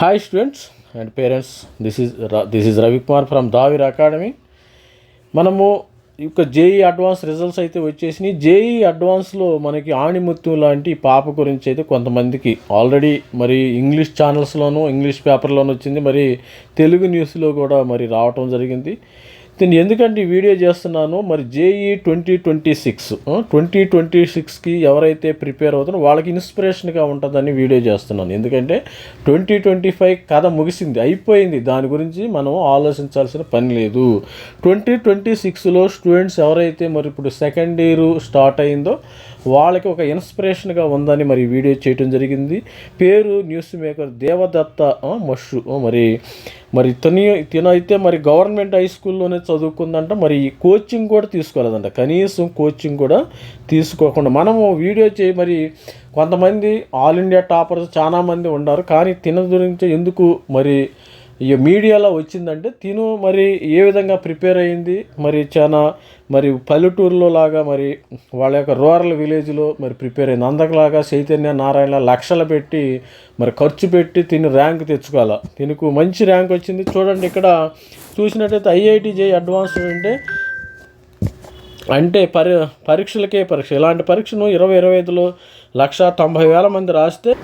Hi students and parents this is this is Ravikumar from Davir academy మనము యొక్క JEE advance results అయితే వచ్చేసినాయి. JEE అడ్వాన్స్లో మనకి ఆణిముత్యం లాంటి పాప గురించి అయితే కొంతమందికి ఆల్రెడీ మరి ఇంగ్లీష్ ఛానల్స్లోనూ ఇంగ్లీష్ పేపర్లోనూ వచ్చింది. మరి తెలుగు న్యూస్లో కూడా మరి రావటం జరిగింది. దీన్ని ఎందుకంటే ఈ వీడియో చేస్తున్నాను? మరి JEE twenty twenty six twenty twenty సిక్స్కి ఎవరైతే ప్రిపేర్ అవుతారో వాళ్ళకి ఇన్స్పిరేషన్గా ఉంటుందని వీడియో చేస్తున్నాను. ఎందుకంటే ట్వంటీ ట్వంటీ ఫైవ్ కథ ముగిసింది అయిపోయింది. దాని గురించి మనం ఆలోచించాల్సిన పని లేదు. ట్వంటీ ట్వంటీ సిక్స్లో స్టూడెంట్స్ ఎవరైతే మరి ఇప్పుడు సెకండ్ ఇయర్ స్టార్ట్ అయిందో వాళ్ళకి ఒక ఇన్స్పిరేషన్గా ఉందని మరి వీడియో చేయటం జరిగింది. పేరు న్యూస్ మేకర్ దేవదత్త మషు మరి మరి తను తినైతే మరి గవర్నమెంట్ హై స్కూల్లోనే చదువుకుందంట మరి ఈ కోచింగ్ కూడా తీసుకోలేదంట. కనీసం కోచింగ్ కూడా తీసుకోకుండా మనము వీడియో చేయి మరి కొంతమంది ఆల్ ఇండియా టాపర్స్ చాలామంది ఉన్నారు కానీ తిన గురించి ఎందుకు మరి మీడియాలో వచ్చిందంటే తిను మరి ఏ విధంగా ప్రిపేర్ అయింది మరి చాలా మరి పల్లెటూరులో లాగా మరి వాళ్ళ యొక్క రూరల్ విలేజ్లో మరి ప్రిపేర్ అయింది. అందరిలాగా చైతన్య నారాయణ లక్షలు పెట్టి మరి ఖర్చు పెట్టి తిని ర్యాంక్ తెచ్చుకోవాలా? తినకు మంచి ర్యాంక్ వచ్చింది. చూడండి ఇక్కడ చూసినట్టయితే ఐఐటి జే అడ్వాన్స్ అంటే అంటే పరి పరీక్షలకే పరీక్ష. ఇలాంటి పరీక్షను ఇరవై ఇరవై ఐదులో లక్ష తొంభై వేల మంది రాస్తే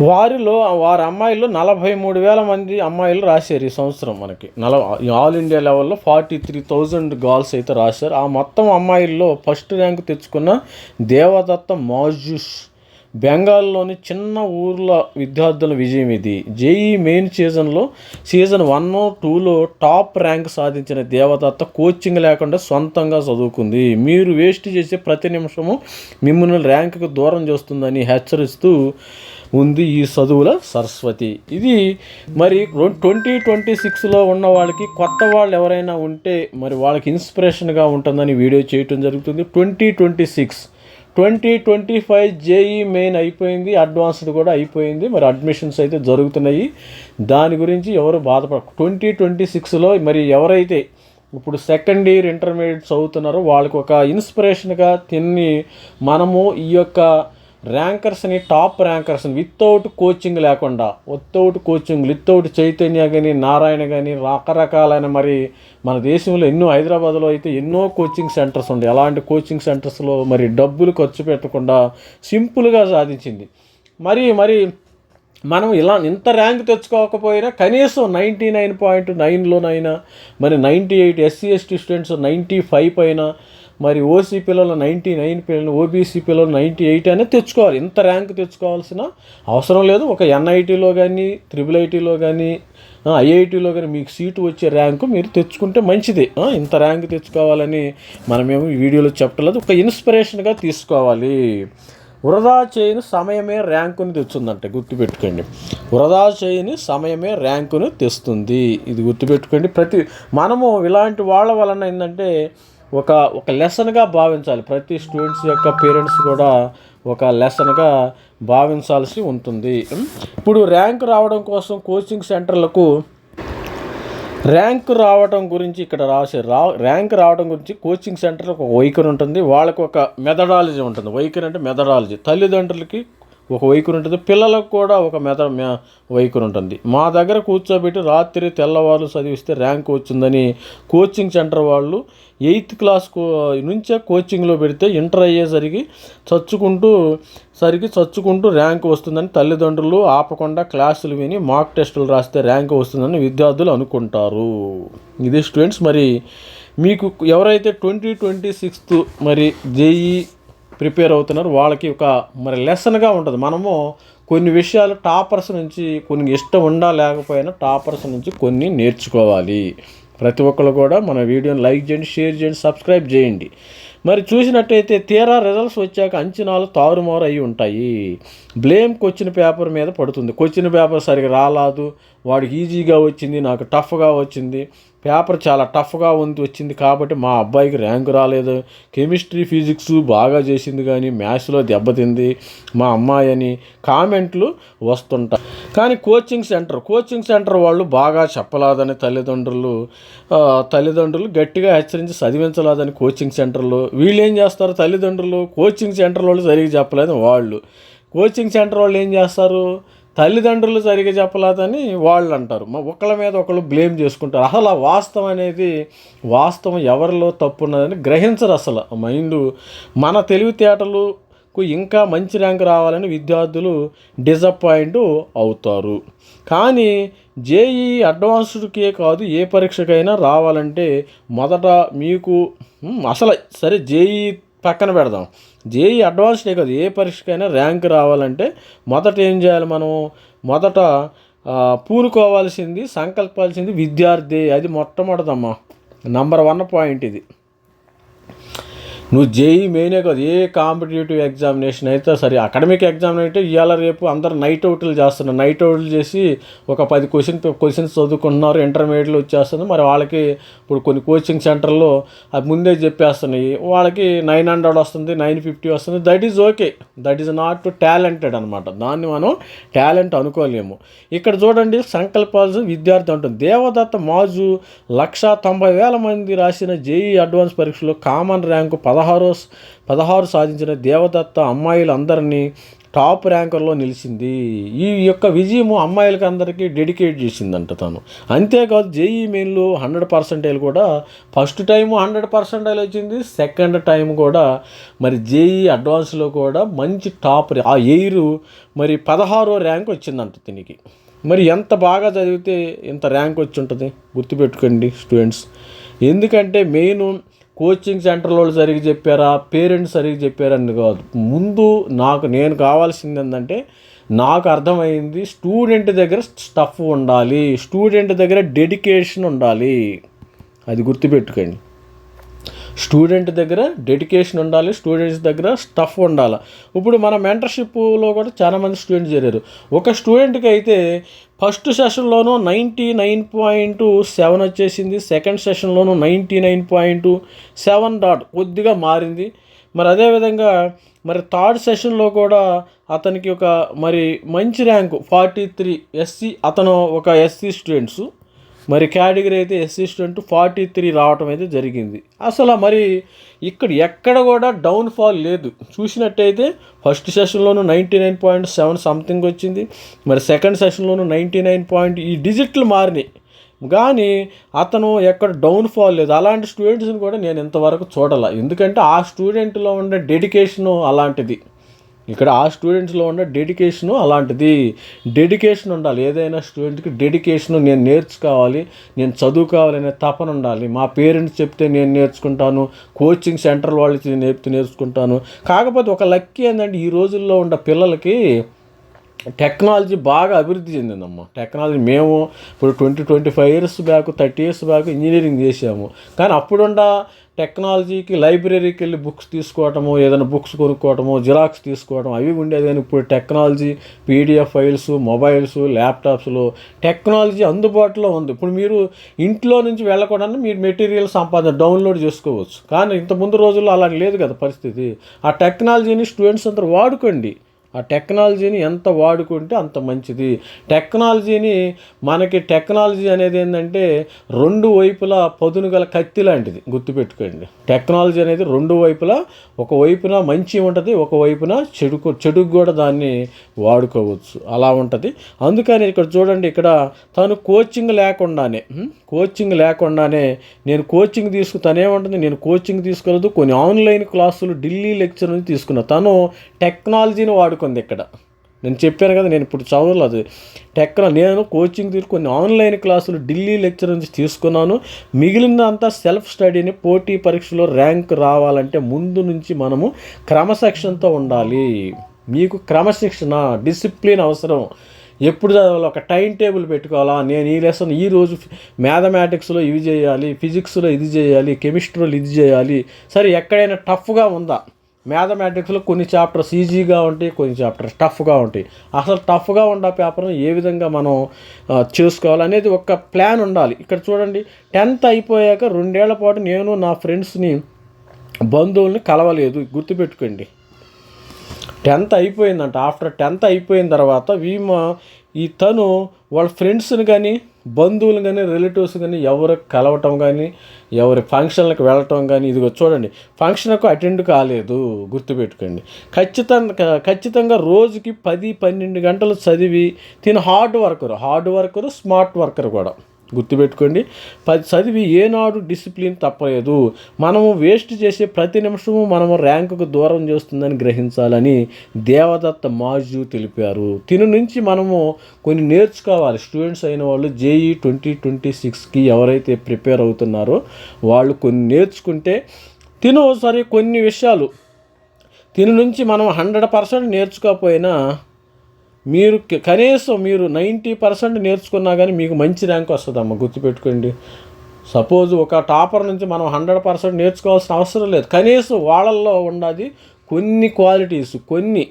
వారిలో వారి అమ్మాయిలు నలభై మూడు వేల మంది అమ్మాయిలు రాశారు ఈ సంవత్సరం మనకి. నల ఆల్ ఇండియా లెవెల్లో ఫార్టీ త్రీ థౌజండ్ గర్ల్స్ అయితే రాశారు. ఆ మొత్తం అమ్మాయిల్లో ఫస్ట్ ర్యాంక్ తెచ్చుకున్న దేవదత్త మాజుస్ బెంగాల్లోని చిన్న ఊర్ల విద్యార్థుల విజయం ఇది. జేఈ మెయిన్ సీజన్లో సీజన్ వన్ టూలో టాప్ ర్యాంక్ సాధించిన దేవదత్త కోచింగ్ లేకుండా సొంతంగా చదువుకుంది. మీరు వేస్ట్ చేసే ప్రతి నిమిషము మిమ్మల్ని ర్యాంకుకు దూరం చేస్తుందని హెచ్చరిస్తూ ఉంది ఈ చదువుల సరస్వతి. ఇది మరి ట్వంటీ ట్వంటీ సిక్స్లో ఉన్న వాళ్ళకి కొత్త వాళ్ళు ఎవరైనా ఉంటే మరి వాళ్ళకి ఇన్స్పిరేషన్గా ఉంటుందని వీడియో చేయటం జరుగుతుంది. Twenty twenty six. Twenty twenty five JEE main అయిపోయింది అడ్వాన్స్డ్ కూడా అయిపోయింది. మరి అడ్మిషన్స్ అయితే జరుగుతున్నాయి. దాని గురించి ఎవరు బాధపడ ట్వంటీ ట్వంటీ సిక్స్లో మరి ఎవరైతే ఇప్పుడు సెకండ్ ఇయర్ ఇంటర్మీడియట్ చదువుతున్నారో వాళ్ళకు ఒక ఇన్స్పిరేషన్గా తిని మనము ఈ యొక్క ర్యాంకర్స్ని టాప్ ర్యాంకర్స్ని వితౌట్ కోచింగ్ లేకుండా వితౌట్ కోచింగ్ వితౌట్ చైతన్య కానీ నారాయణ కానీ రకరకాలైన మరి మన దేశంలో ఎన్నో హైదరాబాద్లో అయితే ఎన్నో కోచింగ్ సెంటర్స్ ఉండే. అలాంటి కోచింగ్ సెంటర్స్లో మరి డబ్బులు ఖర్చు పెట్టకుండా సింపుల్గా సాధించింది. మరి మరి మనం ఇలా ఇంత ర్యాంక్ తెచ్చుకోకపోయినా కనీసం నైంటీ నైన్ పాయింట్ నైన్లోనైనా మరి ninety eight SC ST students ninety five పైన మరి ఓసీ పిల్లలు నైంటీ నైన్ పిల్లలు ఓబీసీ పిల్లలు నైంటీ ఎయిట్ అనేది తెచ్చుకోవాలి. ఇంత ర్యాంక్ తెచ్చుకోవాల్సిన అవసరం లేదు. ఒక ఎన్ఐటీలో కానీ త్రిబుల్ ఐటీలో కానీ ఐఐటీలో కానీ మీకు సీటు వచ్చే ర్యాంకు మీరు తెచ్చుకుంటే మంచిది. ఇంత ర్యాంక్ తెచ్చుకోవాలని మనమేమో ఈ వీడియోలో చెప్పట్లేదు ఒక ఇన్స్పిరేషన్గా తీసుకోవాలి. వృధా చేయని సమయమే ర్యాంకుని తెచ్చుందంట. గుర్తుపెట్టుకోండి. వృధా చేయని సమయమే ర్యాంకును తెస్తుంది. ఇది గుర్తుపెట్టుకోండి. ప్రతి మనము ఇలాంటి వాళ్ళ వలన ఏంటంటే ఒక ఒక లెసన్గా భావించాలి. ప్రతి స్టూడెంట్స్ యొక్క పేరెంట్స్ కూడా ఒక లెసన్గా భావించాల్సి ఉంటుంది. ఇప్పుడు ర్యాంక్ రావడం కోసం కోచింగ్ సెంటర్లకు ర్యాంక్ రావడం గురించి ఇక్కడ రాసే రా ర్యాంక్ రావడం గురించి కోచింగ్ సెంటర్ ఒక వైఖరి ఉంటుంది. వాళ్ళకు ఒక మెథడాలజీ ఉంటుంది. వైఖరి అంటే మెథడాలజీ. తల్లిదండ్రులకి ఒక వైఖరి ఉంటుంది. పిల్లలకు కూడా ఒక మెథ వైఖరి ఉంటుంది. మా దగ్గర కూర్చోబెట్టి రాత్రి తెల్లవారు చదివిస్తే ర్యాంక్ వచ్చిందని కోచింగ్ సెంటర్ వాళ్ళు ఎయిత్ క్లాస్ కో- నుంచే కోచింగ్లో పెడితే ఇంటర్ అయ్యేసరికి చచ్చుకుంటూ సరికి చచ్చుకుంటూ ర్యాంక్ వస్తుందని తల్లిదండ్రులు ఆపకుండా క్లాసులు విని మాక్ టెస్టులు రాస్తే ర్యాంక్ వస్తుందని విద్యార్థులు అనుకుంటారు. ఇది స్టూడెంట్స్ మరి మీకు ఎవరైతే ట్వంటీ ట్వంటీ సిక్స్త్ మరి జేఈ ప్రిపేర్ అవుతున్నారు. వాళ్ళకి ఒక మరి లెసన్గా ఉంటుంది. మనము కొన్ని విషయాలు టాపర్స్ నుంచి కొన్ని ఇష్టం ఉండా లేకపోయినా టాపర్స్ నుంచి కొన్ని నేర్చుకోవాలి. ప్రతి ఒక్కరు కూడా మన వీడియోని లైక్ చేయండి షేర్ చేయండి సబ్స్క్రైబ్ చేయండి. మరి చూసినట్టయితే తీరా రిజల్ట్స్ వచ్చాక అంచనాలు తారుమారు అయి ఉంటాయి. బ్లేమ్ క్వశ్చన్ పేపర్ మీద పడుతుంది. క్వశ్చన్ పేపర్ సరిగా రాలేదు. వాడికి ఈజీగా వచ్చింది నాకు టఫ్గా వచ్చింది. పేపర్ చాలా టఫ్గా ఉంది వచ్చింది కాబట్టి మా అబ్బాయికి ర్యాంక్ రాలేదు. కెమిస్ట్రీ ఫిజిక్స్ బాగా చేసింది కానీ మ్యాథ్స్లో దెబ్బతింది మా అమ్మాయి అని కామెంట్లు వస్తుంటాయి. కానీ కోచింగ్ సెంటర్ కోచింగ్ సెంటర్ వాళ్ళు బాగా చెప్పలేదని తల్లిదండ్రులు తల్లిదండ్రులు గట్టిగా హెచ్చరించి చదివించలేదని కోచింగ్ సెంటర్లో. వీళ్ళు ఏం చేస్తారు తల్లిదండ్రులు? కోచింగ్ సెంటర్ వాళ్ళు సరిగ్గా చెప్పలేదు వాళ్ళు. కోచింగ్ సెంటర్ వాళ్ళు ఏం చేస్తారు? తల్లిదండ్రులు సరిగా చెప్పలేదని వాళ్ళు అంటారు. మా ఒకళ్ళ మీద ఒకళ్ళు బ్లేమ్ చేసుకుంటారు. అసలు ఆ వాస్తవం అనేది వాస్తవం ఎవరిలో తప్పు ఉన్నదని గ్రహించరు అసలు. మైండ్ మన తెలివితేటలకు ఇంకా మంచి ర్యాంక్ రావాలని విద్యార్థులు డిసప్పాయింట్ అవుతారు. కానీ జేఈ అడ్వాన్స్డ్కే కాదు ఏ పరీక్షకైనా రావాలంటే మొదట మీకు అసలు సరే జేఈ పక్కన పెడదాం. జేఈ అడ్వాన్స్డే కాదు ఏ పరీక్షకైనా ర్యాంక్ రావాలంటే మొదట ఏం చేయాలి మనం? మొదట పూనుకోవాల్సింది సంకల్పాల్సింది విద్యార్థి. అది మొట్టమొదటమ్మా. నంబర్ వన్ పాయింట్ ఇది. నువ్వు జేఈ మెయినే కాదు ఏ కాంపిటేటివ్ ఎగ్జామినేషన్ అయితే సరే అకాడమిక్ ఎగ్జామ్ అయితే ఇవాళ రేపు అందరు నైట్ అవుట్లు చేస్తున్నారు. నైట్ అవుట్లు చేసి ఒక పది క్వశ్చన్ క్వశ్చన్స్ చదువుకుంటున్నారు ఇంటర్మీడియట్లో వచ్చేస్తుంది మరి వాళ్ళకి ఇప్పుడు కొన్ని కోచింగ్ సెంటర్లో అది ముందే చెప్పేస్తున్నాయి. వాళ్ళకి నైన్ హండ్రెడ్ వస్తుంది నైన్ ఫిఫ్టీ వస్తుంది. That is okay. That is not talented అనమాట దాన్ని మనం టాలెంట్ అనుకోలేము. ఇక్కడ చూడండి సంకల్పాలు విద్యార్థి ఉంటుంది దేవదత్త మాజు లక్ష తొంభై వేల మంది రాసిన జేఈ అడ్వాన్స్ పరీక్షలో కామన్ ర్యాంకు పదహారో పదహారు సాధించిన దేవదత్త అమ్మాయిలందరినీ టాప్ ర్యాంకర్లో నిలిచింది. ఈ యొక్క విజయము అమ్మాయిలకి అందరికీ డెడికేట్ చేసిందంట తను. అంతేకాదు జేఈ మెయిన్లో హండ్రెడ్ పర్సెంటేజ్ కూడా ఫస్ట్ టైము హండ్రెడ్ పర్సెంటేజ్ వచ్చింది సెకండ్ టైం కూడా మరి జేఈ అడ్వాన్స్లో కూడా మంచి టాప్ ఆ ఎయిర్ మరి పదహారో ర్యాంక్ వచ్చిందంట దీనికి మరి ఎంత బాగా చదివితే ఇంత ర్యాంక్ వచ్చి ఉంటుంది? గుర్తుపెట్టుకోండి స్టూడెంట్స్. ఎందుకంటే మెయిన్ కోచింగ్ సెంటర్ వాళ్ళు సరిగ్గా చెప్పారా? పేరెంట్స్ సరిగ్గా చెప్పారని కాదు. ముందు నాకు నేను కావాల్సింది ఏంటంటే నాకు అర్థమైంది స్టూడెంట్ దగ్గర స్టఫ్ ఉండాలి. స్టూడెంట్ దగ్గర డెడికేషన్ ఉండాలి. అది గుర్తుపెట్టుకోండి. స్టూడెంట్ దగ్గర డెడికేషన్ ఉండాలి స్టూడెంట్స్ దగ్గర స్టఫ్ ఉండాలి. ఇప్పుడు మన మెంటర్షిప్లో కూడా చాలామంది స్టూడెంట్స్ చేరారు. ఒక స్టూడెంట్కి అయితే ఫస్ట్ సెషన్లోనూ నైంటీ నైన్ పాయింట్ సెవెన్ వచ్చేసింది second సెషన్లోనూ ninety nine point seven dot కొద్దిగా మారింది. మరి అదేవిధంగా మరి థర్డ్ సెషన్లో కూడా అతనికి ఒక మరి మంచి ర్యాంకు ఫార్టీ త్రీ ఎస్సీ అతను ఒక ఎస్సీ స్టూడెంట్స్. మరి కేటగిరీ అయితే ఎస్సీ స్టూడెంట్ ఫార్టీ త్రీ రావటం అయితే జరిగింది. అసలు మరి ఇక్కడ ఎక్కడ కూడా డౌన్ఫాల్ లేదు. చూసినట్టయితే first సెషన్లోనూ ninety nine point seven something వచ్చింది. మరి సెకండ్ సెషన్లోనూ నైంటీ నైన్ పాయింట్ ఈ డిజిట్లు మారినాయి. కానీ అతను ఎక్కడ డౌన్ఫాల్ లేదు. అలాంటి స్టూడెంట్స్ని కూడా నేను ఇంతవరకు చూడాల. ఎందుకంటే ఆ స్టూడెంట్లో ఉండే డెడికేషను అలాంటిది. ఇక్కడ ఆ స్టూడెంట్స్లో ఉన్న డెడికేషను అలాంటిది. డెడికేషన్ ఉండాలి. ఏదైనా స్టూడెంట్కి డెడికేషన్ నేను నేర్చుకోవాలి నేను చదువుకోవాలనే తపన ఉండాలి. మా పేరెంట్స్ చెప్తే నేను నేర్చుకుంటాను కోచింగ్ సెంటర్ వాళ్ళకి నేర్పితే నేర్చుకుంటాను. కాకపోతే ఒక లక్కీ ఏంటంటే ఈ రోజుల్లో ఉన్న పిల్లలకి టెక్నాలజీ బాగా అభివృద్ధి చెందిందమ్మా. టెక్నాలజీ మేము ఇప్పుడు twenty twenty five years back thirty years back engineering చేసాము కానీ అప్పుడున్న టెక్నాలజీకి లైబ్రరీకి వెళ్ళి బుక్స్ తీసుకోవటము ఏదైనా బుక్స్ కొనుక్కోవటము జిరాక్స్ తీసుకోవటం అవి ఉండేది కానీ ఇప్పుడు టెక్నాలజీ పీడిఎఫ్ ఫైల్స్ మొబైల్స్ ల్యాప్టాప్స్లో టెక్నాలజీ అందుబాటులో ఉంది. ఇప్పుడు మీరు ఇంట్లో నుంచి వెళ్ళకుండా మీరు మెటీరియల్ సంపాదన డౌన్లోడ్ చేసుకోవచ్చు. కానీ ఇంత ముందు రోజుల్లో అలా లేదు కదా పరిస్థితి. ఆ టెక్నాలజీని స్టూడెంట్స్ అందరూ వాడుకోండి. ఆ టెక్నాలజీని ఎంత వాడుకుంటే అంత మంచిది. టెక్నాలజీని మనకి టెక్నాలజీ అనేది ఏంటంటే రెండు వైపులా పదును గల కత్తి లాంటిది. గుర్తుపెట్టుకోండి. టెక్నాలజీ అనేది రెండు వైపులా ఒక వైపున మంచి ఉంటుంది ఒక వైపున చెడుకు చెడుకు కూడా దాన్ని వాడుకోవచ్చు. అలా ఉంటుంది. అందుకని ఇక్కడ చూడండి ఇక్కడ తను కోచింగ్ లేకుండానే కోచింగ్ లేకుండానే నేను కోచింగ్ తీసుకు తనేమంటుంది నేను కోచింగ్ తీసుకోలేదు. కొన్ని ఆన్లైన్ క్లాసులు ఢిల్లీ లెక్చర్ నుంచి తీసుకున్నా. తను టెక్నాలజీని వాడుకుంది ఇక్కడ. నేను చెప్పాను కదా నేను ఇప్పుడు చదవలేదు టెక్నా నేను కోచింగ్ తీసుకు కొన్ని ఆన్లైన్ క్లాసులు ఢిల్లీ లెక్చర్ నుంచి తీసుకున్నాను. మిగిలినంతా సెల్ఫ్ స్టడీని పోటీ పరీక్షలో ర్యాంక్ రావాలంటే ముందు నుంచి మనము క్రమశిక్షణతో ఉండాలి. మీకు క్రమశిక్షణ డిసిప్లిన్ అవసరం. ఎప్పుడు చదవాలి? ఒక టైం టేబుల్ పెట్టుకోవాలా? నేను ఈ లెసన్ ఈ రోజు మ్యాథమెటిక్స్లో ఇవి చేయాలి ఫిజిక్స్లో ఇది చేయాలి కెమిస్ట్రీలో ఇది చేయాలి. సరే ఎక్కడైనా టఫ్గా ఉందా? మ్యాథమెటిక్స్లో కొన్ని చాప్టర్స్ ఈజీగా ఉంటాయి కొన్ని చాప్టర్స్ టఫ్గా ఉంటాయి. అసలు టఫ్గా ఉన్న పేపర్ని ఏ విధంగా మనం చేసుకోవాలి అనేది ఒక ప్లాన్ ఉండాలి. ఇక్కడ చూడండి టెన్త్ అయిపోయాక రెండేళ్ళ పాటు నేను నా ఫ్రెండ్స్ని బంధువుల్ని కలవలేదు. గుర్తుపెట్టుకోండి. టెన్త్ అయిపోయిందంట. ఆఫ్టర్ టెన్త్ అయిపోయిన తర్వాత వీమ ఈ తను వాళ్ళ ఫ్రెండ్స్ని కానీ బంధువులు కానీ రిలేటివ్స్ కానీ ఎవరు కలవటం కానీ ఎవరి ఫంక్షన్లకు వెళ్ళటం కానీ ఇదిగో చూడండి. ఫంక్షన్కు అటెండ్ కాలేదు గుర్తుపెట్టుకోండి. ఖచ్చితంగా ఖచ్చితంగా రోజుకి పది పన్నెండు గంటలు చదివి తిన hard worker hard worker smart worker కూడా. గుర్తుపెట్టుకోండి. పది చదివి ఏనాడు డిసిప్లిన్ తప్పలేదు. మనము వేస్ట్ చేసే ప్రతి నిమిషము మనము ర్యాంకుకు దూరం చేస్తుందని గ్రహించాలని దేవదత్త మాజు తెలిపారు. తిను నుంచి మనము కొన్ని నేర్చుకోవాలి. స్టూడెంట్స్ అయిన వాళ్ళు జేఈ ట్వంటీ ట్వంటీ సిక్స్కి ఎవరైతే ప్రిపేర్ అవుతున్నారో వాళ్ళు కొన్ని నేర్చుకుంటే తిను సరే కొన్ని విషయాలు. తిను నుంచి మనం హండ్రెడ్ పర్సెంట్ నేర్చుకోకపోయినా మీరు కనీసం మీరు నైంటీ పర్సెంట్ నేర్చుకున్నా కానీ మీకు మంచి ర్యాంక్ వస్తుందమ్మా గుర్తుపెట్టుకోండి. సపోజ్ ఒక టాపర్ నుంచి మనం హండ్రెడ్ పర్సెంట్ నేర్చుకోవాల్సిన అవసరం లేదు. కనీసం వాళ్ళల్లో ఉన్నది కొన్ని క్వాలిటీస్ కొన్ని.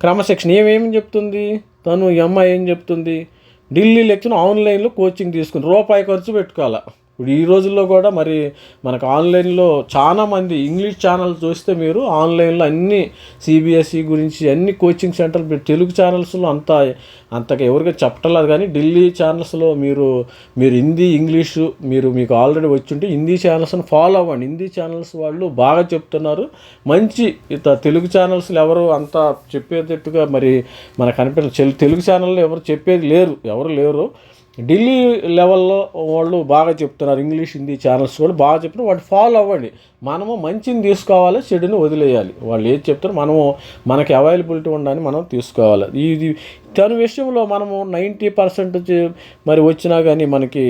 క్రమశిక్షణ. ఏమేమి చెప్తుంది? తను ఎంఐ ఏం చెప్తుంది? ఢిల్లీ లెక్చర్ ఆన్లైన్లో కోచింగ్ తీసుకుని రూపాయి ఖర్చు పెట్టుకోవాలి? ఇప్పుడు ఈ రోజుల్లో కూడా మరి మనకు ఆన్లైన్లో చాలా మంది ఇంగ్లీష్ ఛానల్ చూస్తే మీరు ఆన్లైన్లో అన్ని సిబిఎస్ఈ గురించి అన్ని కోచింగ్ సెంటర్లు మీరు తెలుగు ఛానల్స్లో అంత అంతగా ఎవరికి చెప్పటలేదు కానీ ఢిల్లీ ఛానల్స్లో మీరు మీరు హిందీ ఇంగ్లీషు మీరు మీకు ఆల్రెడీ వచ్చుంటే హిందీ ఛానల్స్ని ఫాలో అవ్వండి. హిందీ ఛానల్స్ వాళ్ళు బాగా చెప్తున్నారు. మంచి ఇత తెలుగు ఛానల్స్లో ఎవరు అంత చెప్పేటట్టుగా మరి మనకు అనిపించ తెలుగు ఛానల్లో ఎవరు చెప్పేది లేరు. ఎవరు లేరు. ఢిల్లీ లెవెల్లో వాళ్ళు బాగా చెప్తున్నారు ఇంగ్లీష్ హిందీ ఛానల్స్ కూడా బాగా చెప్తున్నారు. వాటి ఫాలో అవ్వండి. మనము మంచిని తీసుకోవాలి చెడుని వదిలేయాలి. వాళ్ళు ఏది చెప్తారో మనము మనకి అవైలబిలిటీ ఉండని మనం తీసుకోవాలి. ఇది తన విషయంలో మనము నైంటీ పర్సెంట్ మరి వచ్చినా కానీ మనకి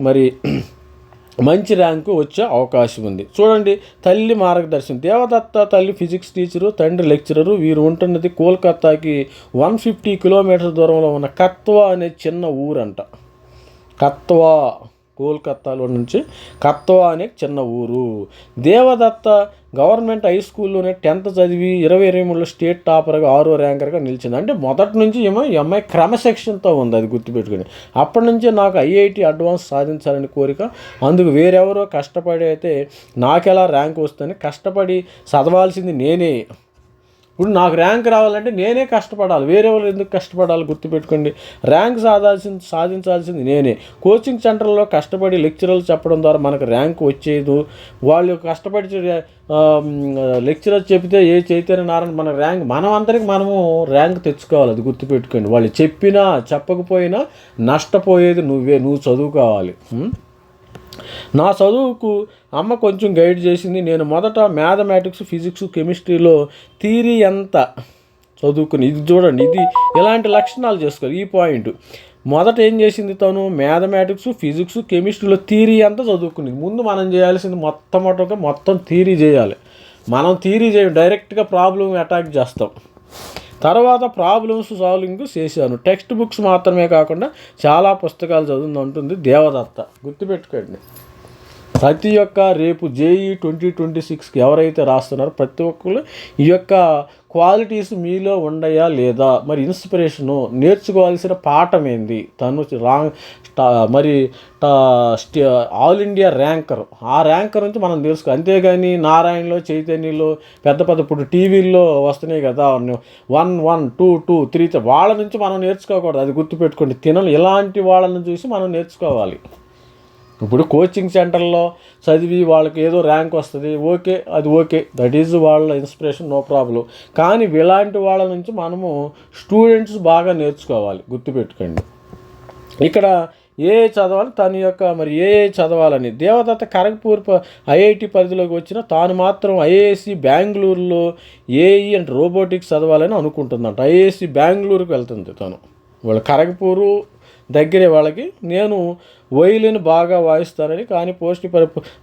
మరి మంచి ర్యాంకు వచ్చే అవకాశం ఉంది. చూడండి తల్లి మార్గదర్శనం. దేవదత్త తల్లి ఫిజిక్స్ టీచరు తండ్రి లెక్చరరు వీరు ఉంటున్నది కోల్కతాకి వన్ ఫిఫ్టీ కిలోమీటర్ దూరంలో ఉన్న కత్వా అనే చిన్న ఊరంట. కత్వా కోల్కత్తాలో నుంచి కత్వా అనే చిన్న ఊరు. దేవదత్త గవర్నమెంట్ హై స్కూల్లోనే టెన్త్ చదివి ఇరవై ఇరవై మూడులో స్టేట్ టాపర్గా ఆరో ర్యాంకర్గా నిలిచింది. అంటే మొదటి నుంచి ఏమో ఈ అమ్మాయి క్రమశిక్షణతో ఉంది అది గుర్తుపెట్టుకుని. అప్పటి నుంచే నాకు ఐఐటి అడ్వాన్స్ సాధించాలని కోరిక. అందుకు వేరెవరో కష్టపడి అయితే నాకెలా ర్యాంక్ వస్తుందని కష్టపడి చదవాల్సింది నేనే. ఇప్పుడు నాకు ర్యాంక్ రావాలంటే నేనే కష్టపడాలి. వేరే వాళ్ళు ఎందుకు కష్టపడాలి గుర్తుపెట్టుకోండి. ర్యాంక్ సాధాల్సింది సాధించాల్సింది నేనే. కోచింగ్ సెంటర్లో కష్టపడి లెక్చరర్లు చెప్పడం ద్వారా మనకు ర్యాంక్ వచ్చేది. వాళ్ళు కష్టపడి లెక్చరర్ చెప్తే ఏ చైతన్య నారాయణ మన ర్యాంక్ మనం అందరికి మనము ర్యాంక్ తెచ్చుకోవాలి. అది గుర్తుపెట్టుకోండి. వాళ్ళు చెప్పినా చెప్పకపోయినా నష్టపోయేది నువ్వే. నువ్వు చదువుకోవాలి. నా చదువుకు అమ్మ కొంచెం గైడ్ చేసింది. నేను మొదట మ్యాథమెటిక్స్ ఫిజిక్స్ కెమిస్ట్రీలో థీరీ ఎంత చదువుకుని ఇది చూడండి ఇది ఇలాంటి లక్షణాలు చేసుకోవాలి. ఈ పాయింట్. మొదట ఏం చేసింది తను? మ్యాథమెటిక్స్ ఫిజిక్స్ కెమిస్ట్రీలో థీరీ అంతా చదువుకునేది ముందు మనం చేయాల్సింది మొట్టమొదటిగా మొత్తం థీరీ చేయాలి. మనం థీరీ చేయం డైరెక్ట్గా ప్రాబ్లం అటాక్ చేస్తాం. తర్వాత ప్రాబ్లమ్స్ సాల్వింగ్ చేశాను. టెక్స్ట్ బుక్స్ మాత్రమే కాకుండా చాలా పుస్తకాలు చదువుతుంది అంటుంది దేవదత్త. గుర్తుపెట్టుకోండి. ప్రతి ఒక్క రేపు జేఈ ట్వంటీ ట్వంటీ సిక్స్కి ఎవరైతే రాస్తున్నారో ప్రతి ఒక్కరు ఈ యొక్క క్వాలిటీస్ మీలో ఉండయా లేదా? మరి ఇన్స్పిరేషను నేర్చుకోవాల్సిన పాఠం ఏంది తను రాంగ్ మరి ఆల్ ఇండియా ర్యాంకర్. ఆ ర్యాంకర్ నుంచి మనం తెలుసుకో అంతేగాని నారాయణలో చైతన్యలో పెద్ద పెద్ద ఇప్పుడు టీవీల్లో వస్తున్నాయి కదా one one two two three వాళ్ళ నుంచి మనం నేర్చుకోకూడదు. అది గుర్తుపెట్టుకోండి. తినలు ఇలాంటి వాళ్ళని చూసి మనం నేర్చుకోవాలి. ఇప్పుడు కోచింగ్ సెంటర్లో చదివి వాళ్ళకి ఏదో ర్యాంక్ వస్తుంది ఓకే అది ఓకే. దట్ ఈజ్ వాళ్ళ ఇన్స్పిరేషన్ నో ప్రాబ్లం కానీ ఇలాంటి వాళ్ళ నుంచి మనము స్టూడెంట్స్ బాగా నేర్చుకోవాలి గుర్తుపెట్టుకోండి. ఇక్కడ ఏ చదవాలి తన యొక్క మరి ఏ చదవాలని. దేవదత్త ఖరగ్పూర్ ప- ఐఐటి పరిధిలోకి వచ్చిన తాను మాత్రం ఐఏఎస్సి బెంగళూరులో ఏఈ అండ్ రోబోటిక్స్ చదవాలని అనుకుంటుందంట. ఐఏఎస్సి బెంగళూరుకి వెళ్తుంది తను. వాళ్ళు ఖరగ్పూరు దగ్గరే వాళ్ళకి నేను వయలిన్ బాగా వాయిస్తానని కానీ పోస్ట్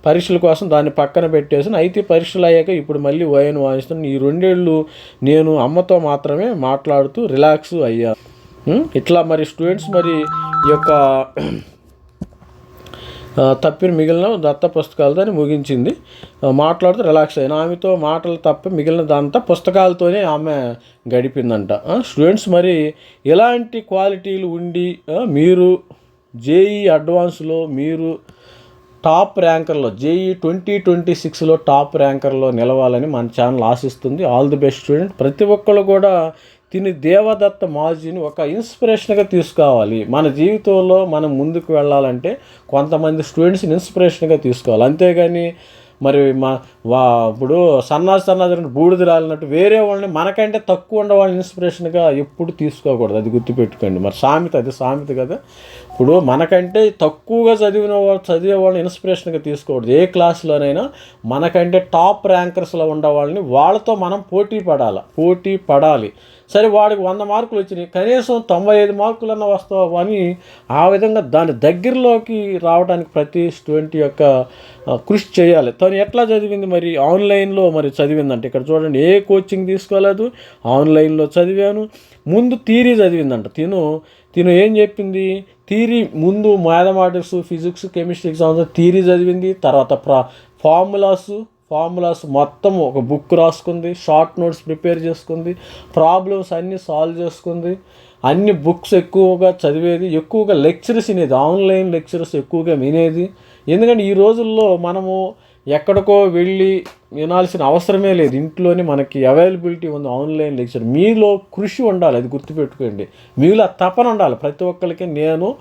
పరీక్షల కోసం దాన్ని పక్కన పెట్టేసి అయితే పరీక్షలు అయ్యాక ఇప్పుడు మళ్ళీ వయన్ వాయిస్తాను. ఈ రెండేళ్ళు నేను అమ్మతో మాత్రమే మాట్లాడుతూ రిలాక్స్ అయ్యాను ఇట్లా మరి స్టూడెంట్స్ మరి ఈ యొక్క తప్పిన మిగిలిన దత్త పుస్తకాలతో ముగించింది. మాట్లాడితే మాట్లాడుతూ రిలాక్స్ అయిన ఆమెతో మాటలు తప్ప మిగిలినదంతా పుస్తకాలతోనే ఆమె గడిపిందంట. స్టూడెంట్స్ మరి ఇలాంటి క్వాలిటీలు ఉండి మీరు జేఈ అడ్వాన్స్లో మీరు టాప్ ర్యాంకర్లో జేఈ ట్వంటీ ట్వంటీ సిక్స్లో టాప్ ర్యాంకర్లో నిలవాలని మన ఛానల్ ఆశిస్తుంది. All the best student. ప్రతి ఒక్కళ్ళు కూడా తిని దేవదత్త మాజీని ఒక ఇన్స్పిరేషన్గా తీసుకోవాలి. మన జీవితంలో మనం ముందుకు వెళ్ళాలంటే కొంతమంది స్టూడెంట్స్ని ఇన్స్పిరేషన్గా తీసుకోవాలి. అంతేగాని మరి మా వా ఇప్పుడు సన్నాసి సన్నాసి బూడిద రాలినట్టు వేరే వాళ్ళని మనకంటే తక్కువ ఉన్న వాళ్ళని ఇన్స్పిరేషన్గా ఎప్పుడు తీసుకోకూడదు. అది గుర్తుపెట్టుకోండి. మరి సామెత అది సామెత కదా. ఇప్పుడు మనకంటే తక్కువగా చదివిన వాళ్ళు చదివే వాళ్ళని ఇన్స్పిరేషన్గా తీసుకోకూడదు. ఏ క్లాస్లోనైనా మనకంటే టాప్ ర్యాంకర్స్లో ఉండే వాళ్ళని వాళ్ళతో మనం పోటీ పడాలి పోటీ పడాలి. సరే వాడికి వంద మార్కులు వచ్చినాయి. కనీసం తొంభై ఐదు మార్కులన్న వస్తావు అని ఆ విధంగా దాని దగ్గరలోకి రావడానికి ప్రతి స్టూడెంట్ యొక్క కృషి చేయాలి. తను ఎట్లా చదివింది మరి? ఆన్లైన్లో మరి చదివిందంట. ఇక్కడ చూడండి ఏ కోచింగ్ తీసుకోలేదు ఆన్లైన్లో చదివాను. ముందు థీరీ చదివిందంట. తిను తిను ఏం చెప్పింది? థీరీ ముందు mathematics physics chemistry exams theory చదివింది. తర్వాత ప్రా ఫార్ములాస్ ఫార్ములాస్ మొత్తం ఒక బుక్ రాసుకుంది షార్ట్ నోట్స్ ప్రిపేర్ చేసుకుంది ప్రాబ్లమ్స్ అన్నీ సాల్వ్ చేసుకుంది. అన్ని బుక్స్ ఎక్కువగా చదివేది ఎక్కువగా లెక్చర్స్ వినేది ఆన్లైన్ లెక్చర్స్ ఎక్కువగా వినేది. ఎందుకంటే ఈ రోజుల్లో మనము ఎక్కడికో వెళ్ళి వినాల్సిన అవసరమే లేదు. ఇంట్లోనే మనకి అవైలబిలిటీ ఉంది ఆన్లైన్ లెక్చర్ మీలో కృషి ఉండాలి అది గుర్తుపెట్టుకోండి. మీలో తపన ఉండాలి. ప్రతి ఒక్కరికి నేను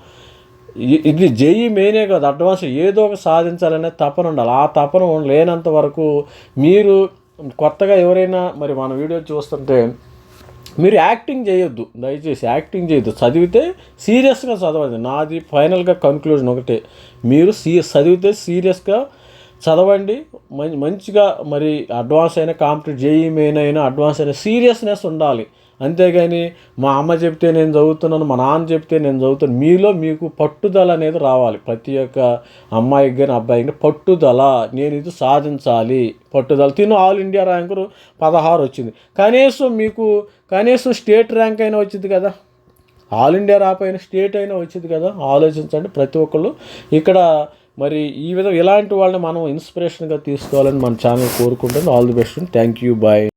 ఇది జేఈ మెయినే కాదు అడ్వాన్స్ ఏదో ఒక సాధించాలనే తపన ఉండాలి. ఆ తపన లేనంత వరకు మీరు కొత్తగా ఎవరైనా మరి మన వీడియో చూస్తుంటే మీరు యాక్టింగ్ చేయొద్దు. దయచేసి యాక్టింగ్ చేయొద్దు. చదివితే సీరియస్గా చదవండి నాది ఫైనల్గా కన్క్లూజన్ ఒకటే. మీరు సీ చదివితే సీరియస్గా చదవండి. మంచిగా మరి అడ్వాన్స్ అయినా కాంపిటేట్ జేఈ మెయిన్ అయినా అడ్వాన్స్ అయినా సీరియస్నెస్ ఉండాలి. అంతేగాని మా అమ్మ చెప్తే నేను చదువుతున్నాను మా నాన్న చెప్తే నేను చదువుతాను మీలో మీకు పట్టుదల అనేది రావాలి. ప్రతి ఒక్క అమ్మాయికి కానీ అబ్బాయికి కానీ పట్టుదల నేను ఇది సాధించాలి. పట్టుదల. తిను ఆల్ ఇండియా ర్యాంకు పదహారు వచ్చింది. కనీసం మీకు కనీసం స్టేట్ ర్యాంక్ అయినా వచ్చింది కదా. ఆల్ ఇండియా రాపోయిన స్టేట్ అయినా వచ్చింది కదా. ఆలోచించండి ప్రతి ఒక్కళ్ళు. ఇక్కడ మరి ఈ విధంగా ఇలాంటి వాళ్ళని మనం ఇన్స్పిరేషన్గా తీసుకోవాలని మన ఛానల్ కోరుకుంటుంది all the best thank you bye